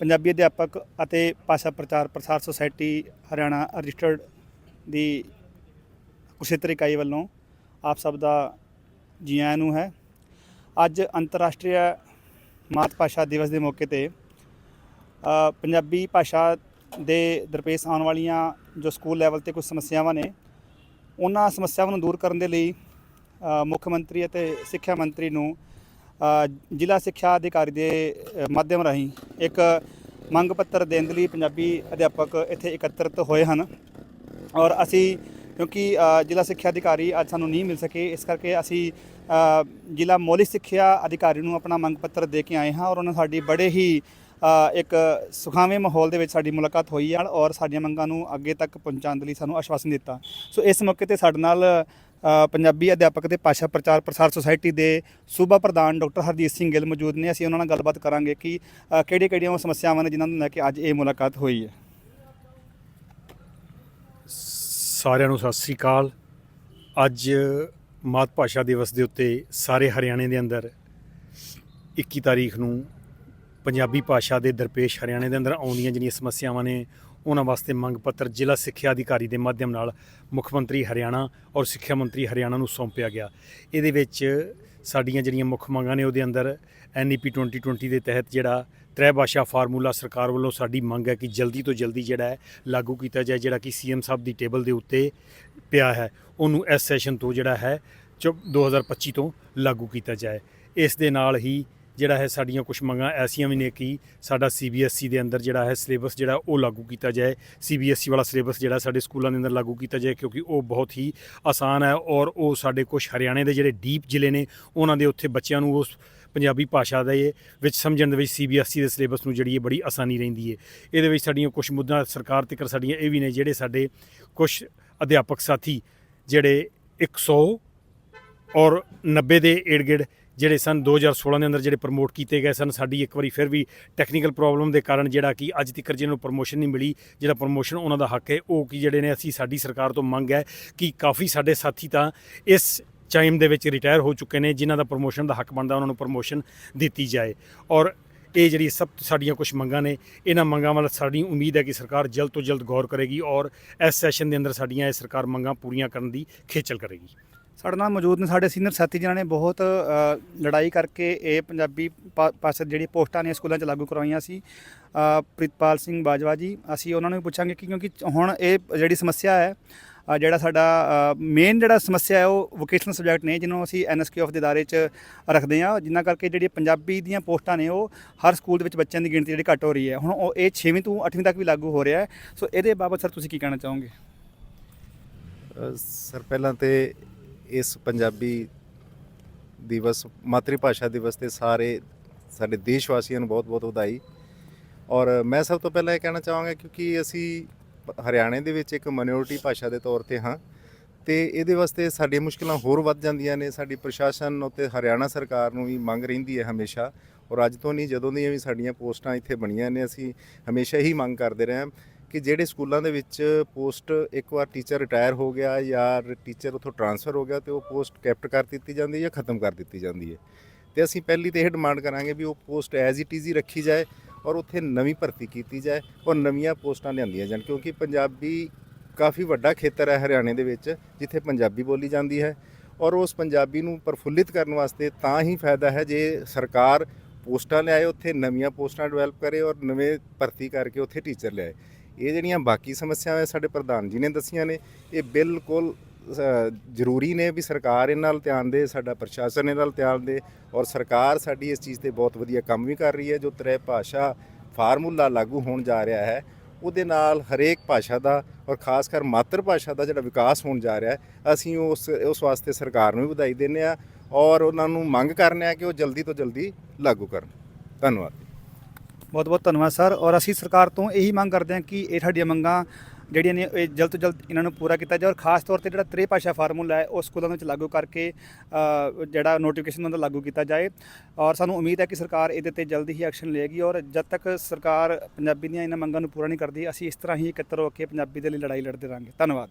ਪੰਜਾਬੀ ਅਧਿਆਪਕ ਅਤੇ ਭਾਸ਼ਾ ਪ੍ਰਚਾਰ ਪ੍ਰਸਾਰ ਸੁਸਾਇਟੀ ਹਰਿਆਣਾ ਰਜਿਸਟਰਡ ਦੀ ਕੁਸ਼ੇਤਰ ਇਕਾਈ ਵੱਲੋਂ ਆਪ ਸਭ ਦਾ ਜੀ ਆਇਆਂ ਨੂੰ ਹੈ। ਅੱਜ ਅੰਤਰਰਾਸ਼ਟਰੀ ਮਾਤ ਭਾਸ਼ਾ ਦਿਵਸ ਦੇ ਮੌਕੇ ਤੇ ਪੰਜਾਬੀ ਭਾਸ਼ਾ ਦੇ ਦਰਪੇਸ਼ ਆਉਣ ਵਾਲੀਆਂ ਜੋ ਸਕੂਲ ਲੈਵਲ ਤੇ ਕੁਝ ਸਮੱਸਿਆਵਾਂ ਨੇ, ਉਹਨਾਂ ਸਮੱਸਿਆਵਾਂ ਨੂੰ ਦੂਰ ਕਰਨ ਦੇ ਲਈ ਮੁੱਖ ਮੰਤਰੀ ਅਤੇ ਸਿੱਖਿਆ ਮੰਤਰੀ ਨੂੰ ਜ਼ਿਲ੍ਹਾ ਸਿੱਖਿਆ ਅਧਿਕਾਰੀ ਦੇ ਮਾਧਿਅਮ ਰਾਹੀਂ ਇੱਕ ਮੰਗ ਪੱਤਰ ਦੇਣ ਦੇ ਲਈ ਪੰਜਾਬੀ ਅਧਿਆਪਕ ਇੱਥੇ ਇਕੱਤਰਿਤ ਹੋਏ ਹਨ। ਔਰ ਅਸੀਂ, ਕਿਉਂਕਿ ਜ਼ਿਲ੍ਹਾ ਸਿੱਖਿਆ ਅਧਿਕਾਰੀ ਅੱਜ ਸਾਨੂੰ ਨਹੀਂ ਮਿਲ ਸਕੇ, ਇਸ ਕਰਕੇ ਅਸੀਂ ਜ਼ਿਲ੍ਹਾ ਮੌਲਿਕ ਸਿੱਖਿਆ ਅਧਿਕਾਰੀ ਨੂੰ ਆਪਣਾ ਮੰਗ ਪੱਤਰ ਦੇ ਕੇ ਆਏ ਹਾਂ। ਔਰ ਉਹਨਾਂ ਸਾਡੀ ਬੜੇ ਹੀ ਇੱਕ ਸੁਖਾਵੇਂ ਮਾਹੌਲ ਦੇ ਵਿੱਚ ਸਾਡੀ ਮੁਲਾਕਾਤ ਹੋਈ ਹੈ ਔਰ ਸਾਡੀਆਂ ਮੰਗਾਂ ਨੂੰ ਅੱਗੇ ਤੱਕ ਪਹੁੰਚਾਉਣ ਦੇ ਲਈ ਸਾਨੂੰ ਆਸ਼ਵਾਸਨ ਦਿੱਤਾ। ਸੋ ਇਸ ਮੌਕੇ ਤੇ ਸਾਡੇ ਨਾਲ ਪੰਜਾਬੀ ਅਧਿਆਪਕ ਤੇ ਭਾਸ਼ਾ ਪ੍ਰਚਾਰ ਪ੍ਰਸਾਰ ਸੁਸਾਇਟੀ ਦੇ ਸੂਬਾ ਪ੍ਰਧਾਨ ਡਾਕਟਰ ਹਰਜੀਤ ਸਿੰਘ ਗਿੱਲ ਮੌਜੂਦ ਨੇ। ਅਸੀਂ ਉਹਨਾਂ ਨਾਲ ਗੱਲਬਾਤ ਕਰਾਂਗੇ ਕਿ ਕਿਹੜੇ ਕਿਹੜੀਆਂ ਉਹ ਸਮੱਸਿਆਵਾਂ ਨੇ ਜਿਨ੍ਹਾਂ ਨੂੰ ਲੈ ਕੇ ਅੱਜ ਇਹ ਮੁਲਾਕਾਤ ਹੋਈ ਹੈ। ਸਾਰਿਆਂ ਨੂੰ ਸਤਿ ਸ੍ਰੀ ਅਕਾਲ। ਅੱਜ ਮਾਤ ਭਾਸ਼ਾ ਦਿਵਸ ਦੇ ਉੱਤੇ ਸਾਰੇ ਹਰਿਆਣੇ ਦੇ ਅੰਦਰ 21 ਤਾਰੀਖ ਨੂੰ ਪੰਜਾਬੀ ਭਾਸ਼ਾ ਦੇ ਦਰਪੇਸ਼ ਹਰਿਆਣੇ ਦੇ ਅੰਦਰ ਆਉਂਦੀਆਂ ਜਿਹੜੀਆਂ ਸਮੱਸਿਆਵਾਂ ਨੇ ਉਹਨਾਂ ਵਾਸਤੇ ਮੰਗ ਪੱਤਰ ਜ਼ਿਲ੍ਹਾ ਸਿੱਖਿਆ ਅਧਿਕਾਰੀ ਦੇ ਮਾਧਿਅਮ ਨਾਲ ਮੁੱਖ ਮੰਤਰੀ ਹਰਿਆਣਾ ਔਰ ਸਿੱਖਿਆ ਮੰਤਰੀ ਹਰਿਆਣਾ ਨੂੰ ਸੌਂਪਿਆ ਗਿਆ। ਇਹਦੇ ਵਿੱਚ ਸਾਡੀਆਂ ਜਿਹੜੀਆਂ ਮੁੱਖ ਮੰਗਾਂ ਨੇ ਉਹਦੇ ਅੰਦਰ ਐਨਈਪੀ 2020 ਦੇ ਤਹਿਤ ਜਿਹੜਾ ਤ੍ਰੈ ਭਾਸ਼ਾ ਫਾਰਮੂਲਾ ਸਰਕਾਰ ਵੱਲੋਂ ਸਾਡੀ ਮੰਗ ਹੈ ਕਿ ਜਲਦੀ ਤੋਂ ਜਲਦੀ ਜਿਹੜਾ ਹੈ ਲਾਗੂ ਕੀਤਾ ਜਾਏ, ਜਿਹੜਾ ਕਿ ਸੀਐਮ ਸਾਹਿਬ ਦੀ ਟੇਬਲ ਦੇ ਉੱਤੇ ਪਿਆ ਹੈ। ਉਹਨੂੰ ਇਸ ਸੈਸ਼ਨ ਤੋਂ ਜਿਹੜਾ ਹੈ ਚੋ 2025 ਤੋਂ ਲਾਗੂ ਕੀਤਾ ਜਾਏ। ਇਸ ਦੇ ਨਾਲ ਹੀ ਜਿਹੜਾ ਹੈ ਸਾਡੀਆਂ ਕੁਝ ਮੰਗਾਂ ਐਸੀਆਂ ਵੀ ਨੇ ਕਿ ਸਾਡਾ ਸੀਬੀਐਸਈ ਦੇ ਅੰਦਰ ਜਿਹੜਾ ਹੈ ਸਿਲੇਬਸ ਜਿਹੜਾ ਉਹ ਲਾਗੂ ਕੀਤਾ ਜਾਏ ਸੀਬੀਐਸਈ ਵਾਲਾ ਸਿਲੇਬਸ ਜਿਹੜਾ ਸਾਡੇ ਸਕੂਲਾਂ ਦੇ ਅੰਦਰ ਲਾਗੂ ਕੀਤਾ ਜਾਏ ਕਿਉਂਕਿ ਉਹ ਬਹੁਤ ਹੀ ਆਸਾਨ ਹੈ ਔਰ ਉਹ ਸਾਡੇ ਕੁਝ ਹਰਿਆਣੇ ਦੇ ਜਿਹੜੇ ਡੀਪ ਜ਼ਿਲ੍ਹੇ ਨੇ ਉਹਨਾਂ ਦੇ ਉੱਥੇ ਬੱਚਿਆਂ ਨੂੰ ਉਸ ਪੰਜਾਬੀ ਭਾਸ਼ਾ ਦੇ ਵਿੱਚ ਸਮਝਣ ਦੇ ਵਿੱਚ ਸੀਬੀਐਸਈ ਦੇ ਸਿਲੇਬਸ ਨੂੰ ਜਿਹੜੀ ਹੈ ਬੜੀ ਆਸਾਨੀ ਰਹਿੰਦੀ ਹੈ। ਇਹਦੇ ਵਿੱਚ ਸਾਡੀਆਂ ਕੁਝ ਮੁੱਦਾ ਸਰਕਾਰ ਤੱਕ ਸਾਡੀਆਂ ਇਹ ਵੀ ਨੇ ਜਿਹੜੇ ਸਾਡੇ ਕੁਝ ਅਧਿਆਪਕ ਸਾਥੀ ਜਿਹੜੇ 100 ਔਰ 90 ਦੇ ਏੜਗਿੜ ਜਿਹੜੇ ਸਨ 2016 ਦੇ ਅੰਦਰ ਜਿਹੜੇ ਪ੍ਰਮੋਟ ਕੀਤੇ ਗਏ ਸਨ, ਸਾਡੀ ਇੱਕ ਵਾਰੀ ਫਿਰ ਵੀ ਟੈਕਨੀਕਲ ਪ੍ਰੋਬਲਮ ਦੇ ਕਾਰਨ ਜਿਹੜਾ ਕਿ ਅੱਜ ਤੱਕ ਜਿਹਨਾਂ ਨੂੰ ਪ੍ਰਮੋਸ਼ਨ ਨਹੀਂ ਮਿਲੀ, ਜਿਹੜਾ ਪ੍ਰਮੋਸ਼ਨ ਉਹਨਾਂ ਦਾ ਹੱਕ ਹੈ, ਉਹ ਕੀ ਜਿਹੜੇ ਨੇ ਅਸੀਂ ਸਾਡੀ ਸਰਕਾਰ ਤੋਂ ਮੰਗ ਹੈ ਕਿ ਕਾਫੀ ਸਾਡੇ ਸਾਥੀ ਤਾਂ ਇਸ ਟਾਈਮ ਦੇ ਵਿੱਚ ਰਿਟਾਇਰ ਹੋ ਚੁੱਕੇ ਨੇ, ਜਿਨ੍ਹਾਂ ਦਾ ਪ੍ਰਮੋਸ਼ਨ ਦਾ ਹੱਕ ਬਣਦਾ, ਉਹਨਾਂ ਨੂੰ ਪ੍ਰਮੋਸ਼ਨ ਦਿੱਤੀ ਜਾਏ। ਔਰ ਇਹ ਜਿਹੜੀ ਸਭ ਸਾਡੀਆਂ ਕੁਝ ਮੰਗਾਂ ਨੇ, ਇਹਨਾਂ ਮੰਗਾਂ ਵੱਲ ਸਾਡੀ ਉਮੀਦ ਹੈ ਕਿ ਸਰਕਾਰ ਜਲਦ ਤੋਂ ਜਲਦ ਗੌਰ ਕਰੇਗੀ ਔਰ ਇਸ ਸੈਸ਼ਨ ਦੇ ਅੰਦਰ ਸਾਡੀਆਂ ਇਹ ਸਰਕਾਰ ਮੰਗਾਂ ਪੂਰੀਆਂ ਕਰਨ ਦੀ ਖੇਚਲ ਕਰੇਗੀ। ਸਾਡੇ ਨਾਲ ਮੌਜੂਦ ਨੇ ਸਾਡੇ ਸੀਨੀਅਰ ਸਾਥੀ ਜਿਨ੍ਹਾਂ ਨੇ ਬਹੁਤ ਲੜਾਈ ਕਰਕੇ ਇਹ ਪੰਜਾਬੀ ਭਾ- ਭਾਸ਼ਾ ਦੀ ਜਿਹੜੀ ਪੋਸਟਾਂ ਨੇ ਸਕੂਲਾਂ 'ਚ ਲਾਗੂ ਕਰਵਾਈਆਂ ਸੀ। ਅ, ਪ੍ਰਿਤਪਾਲ ਸਿੰਘ ਬਾਜਵਾ ਜੀ ਅਸੀਂ ਉਹਨਾਂ ਨੂੰ ਵੀ ਪੁੱਛਾਂਗੇ ਕਿ ਕਿਉਂਕਿ ਹੁਣ ਇਹ ਜਿਹੜੀ ਸਮੱਸਿਆ ਹੈ ਜਿਹੜਾ ਸਾਡਾ ਮੇਨ ਜਿਹੜਾ ਸਮੱਸਿਆ ਹੈ ਉਹ ਵੋਕੇਸ਼ਨਲ ਸਬਜੈਕਟ ਨੇ ਜਿਹਨੂੰ ਅਸੀਂ ਐਨਐਸਕਿਊ ਆਫ ਦੇ ਦਾਇਰੇ 'ਚ ਰੱਖਦੇ ਹਾਂ। ਜਿਨ੍ਹਾਂ ਕਰਕੇ ਜਿਹੜੀ ਪੰਜਾਬੀ ਦੀਆਂ ਪੋਸਟਾਂ ਨੇ ਉਹ ਹਰ ਸਕੂਲ ਦੇ ਵਿੱਚ ਬੱਚਿਆਂ ਦੀ ਗਿਣਤੀ ਜਿਹੜੀ ਘੱਟ ਹੋ ਰਹੀ ਹੈ। ਹੁਣ ਉਹ ਇਹ 6ਵੀਂ ਤੋਂ 8ਵੀਂ ਤੱਕ ਵੀ ਲਾਗੂ ਹੋ ਰਿਹਾ ਹੈ। ਸੋ ਇਹਦੇ ਬਾਬਤ ਸਰ ਤੁਸੀਂ ਕੀ ਕਹਿਣਾ ਚਾਹੋਗੇ? ਸਰ ਪਹਿਲਾਂ ਤੇ ਇਸ ਪੰਜਾਬੀ ਦਿਵਸ, ਮਾਤਰੀ ਭਾਸ਼ਾ ਦਿਵਸ ਤੇ ਸਾਰੇ ਸਾਡੇ ਦੇਸ਼ ਵਾਸੀਆਂ ਨੂੰ ਬਹੁਤ-ਬਹੁਤ ਵਧਾਈ। ਔਰ ਮੈਂ ਸਭ ਤੋਂ ਪਹਿਲਾਂ ਇਹ ਕਹਿਣਾ ਚਾਹਾਂਗਾ ਕਿਉਂਕਿ ਅਸੀਂ ਹਰਿਆਣੇ ਦੇ ਵਿੱਚ ਇੱਕ ਮਿਨੋਰਿਟੀ ਭਾਸ਼ਾ ਦੇ ਤੌਰ ਤੇ ਹਾਂ ਤੇ ਇਹਦੇ ਵਾਸਤੇ ਸਾਡੀਆਂ ਮੁਸ਼ਕਲਾਂ ਹੋਰ ਵੱਧ ਜਾਂਦੀਆਂ ਨੇ। ਸਾਡੀ ਪ੍ਰਸ਼ਾਸਨ ਉੱਤੇ ਹਰਿਆਣਾ ਸਰਕਾਰ ਨੂੰ ਵੀ ਮੰਗ ਰਹਿੰਦੀ ਹੈ ਹਮੇਸ਼ਾ। ਔਰ ਅੱਜ ਤੋਂ ਨਹੀਂ, ਜਦੋਂ ਦੀਆਂ ਵੀ ਸਾਡੀਆਂ ਪੋਸਟਾਂ ਇੱਥੇ ਬਣੀਆਂ ਨੇ, ਅਸੀਂ ਹਮੇਸ਼ਾ ਹੀ ਮੰਗ ਕਰਦੇ ਰਹੇ ਹਾਂ। ਕਿ ਜਿਹੜੇ ਸਕੂਲਾਂ ਦੇ ਵਿੱਚ ਪੋਸਟ ਇੱਕ ਵਾਰ ਟੀਚਰ ਰਿਟਾਇਰ ਹੋ ਗਿਆ ਜਾਂ ਟੀਚਰ ਉੱਥੋਂ ਟਰਾਂਸਫਰ ਹੋ ਗਿਆ ਤੇ ਉਹ ਪੋਸਟ ਕੈਪਟ ਕਰ ਦਿੱਤੀ ਜਾਂਦੀ ਹੈ ਜਾਂ ਖਤਮ ਕਰ ਦਿੱਤੀ ਜਾਂਦੀ ਹੈ। ਤੇ ਅਸੀਂ ਪਹਿਲੀ ਤੇ ਇਹ ਡਿਮਾਂਡ ਕਰਾਂਗੇ ਵੀ ਉਹ ਪੋਸਟ ਐਜ਼ ਇਟ ਇਜ਼ ਹੀ ਰੱਖੀ ਜਾਏ ਔਰ ਉੱਥੇ ਨਵੀਂ ਭਰਤੀ ਕੀਤੀ ਜਾਏ ਔਰ ਨਵੀਆਂ ਪੋਸਟਾਂ ਲਿਆਂਦੀਆਂ ਜਾਣ ਕਿਉਂਕਿ ਪੰਜਾਬੀ ਕਾਫੀ ਵੱਡਾ ਖੇਤਰ ਹੈ ਹਰਿਆਣੇ ਦੇ ਵਿੱਚ ਜਿੱਥੇ ਪੰਜਾਬੀ ਬੋਲੀ ਜਾਂਦੀ ਹੈ ਔਰ ਉਸ ਪੰਜਾਬੀ ਨੂੰ ਪ੍ਰਫੁੱਲਿਤ ਕਰਨ ਵਾਸਤੇ ਤਾਂ ਹੀ ਫਾਇਦਾ ਹੈ ਜੇ ਸਰਕਾਰ ਪੋਸਟਾਂ ਲਿਆਏ, ਉੱਥੇ ਨਵੀਆਂ ਪੋਸਟਾਂ ਡਿਵੈਲਪ ਕਰੇ ਔਰ ਨਵੇਂ ਭਰਤੀ ਕਰਕੇ ਉੱਥੇ ਟੀਚਰ ਲਿਆਏ। ਇਹ ਜਿਹੜੀਆਂ ਬਾਕੀ ਸਮੱਸਿਆਵਾਂ ਸਾਡੇ ਪ੍ਰਧਾਨ ਜੀ ਨੇ ਦੱਸੀਆਂ ਨੇ, ਇਹ ਬਿਲਕੁਲ ਜ਼ਰੂਰੀ ਨੇ ਵੀ ਸਰਕਾਰ ਇਹਨਾਂ ਨਾਲ ਧਿਆਨ ਦੇ, ਸਾਡਾ ਪ੍ਰਸ਼ਾਸਨ ਇਹਨਾਂ ਨਾਲ ਧਿਆਨ ਦੇ ਔਰ ਸਰਕਾਰ ਸਾਡੀ ਇਸ ਚੀਜ਼ ਤੇ ਬਹੁਤ ਵਧੀਆ ਕੰਮ ਵੀ ਕਰ ਰਹੀ ਹੈ, ਜੋ ਤ੍ਰੈ ਭਾਸ਼ਾ ਫਾਰਮੂਲਾ ਲਾਗੂ ਹੋਣ ਜਾ ਰਿਹਾ ਹੈ, ਉਹਦੇ ਨਾਲ ਹਰੇਕ ਭਾਸ਼ਾ ਦਾ ਔਰ ਖਾਸ ਕਰ ਮਾਤਰ ਭਾਸ਼ਾ ਦਾ ਜਿਹੜਾ ਵਿਕਾਸ ਹੋਣ ਜਾ ਰਿਹਾ ਹੈ, ਅਸੀਂ ਉਸ ਉਸ ਵਾਸਤੇ ਸਰਕਾਰ ਨੂੰ ਵੀ ਵਧਾਈ ਦਿੰਦੇ ਆ ਔਰ ਉਹਨਾਂ ਨੂੰ ਮੰਗ ਕਰਨੇ ਆ ਕਿ ਉਹ ਜਲਦੀ ਤੋਂ ਜਲਦੀ ਲਾਗੂ ਕਰਨ। ਧੰਨਵਾਦ। ਬਹੁਤ ਬਹੁਤ ਧੰਨਵਾਦ ਸਰ। ਔਰ ਅਸੀਂ ਸਰਕਾਰ ਤੋਂ ਇਹੀ ਮੰਗ ਕਰਦੇ ਹਾਂ ਕਿ ਇਹ ਸਾਡੀਆਂ ਮੰਗਾਂ ਜਿਹੜੀਆਂ ਨੇ ਇਹ ਜਲਦ ਤੋਂ ਜਲਦ ਇਹਨਾਂ ਨੂੰ ਪੂਰਾ ਕੀਤਾ ਜਾਏ। ਔਰ ਖਾਸ ਤੌਰ ਤੇ ਜਿਹੜਾ ਤ੍ਰੇ ਭਾਸ਼ਾ ਫਾਰਮੂਲਾ ਹੈ, ਉਹ ਸਕੂਲਾਂ ਵਿੱਚ ਲਾਗੂ ਕਰਕੇ ਜਿਹੜਾ ਨੋਟੀਫਿਕੇਸ਼ਨ ਉਹਨਾਂ ਦਾ ਲਾਗੂ ਕੀਤਾ ਜਾਏ। ਔਰ ਸਾਨੂੰ ਉਮੀਦ ਹੈ ਕਿ ਸਰਕਾਰ ਇਹਦੇ ਤੇ ਜਲਦੀ ਹੀ ਐਕਸ਼ਨ ਲਏਗੀ ਔਰ ਜਦ ਤੱਕ ਸਰਕਾਰ ਪੰਜਾਬੀ ਦੀਆਂ ਇਹਨਾਂ ਮੰਗਾਂ ਨੂੰ ਪੂਰਾ ਨਹੀਂ ਕਰਦੀ, ਅਸੀਂ ਇਸ ਤਰ੍ਹਾਂ ਹੀ ਇਕੱਤਰ ਹੋ ਕੇ ਪੰਜਾਬੀ ਦੇ ਲਈ ਲੜਾਈ ਲੜਦੇ ਰਹਾਂਗੇ। ਧੰਨਵਾਦ।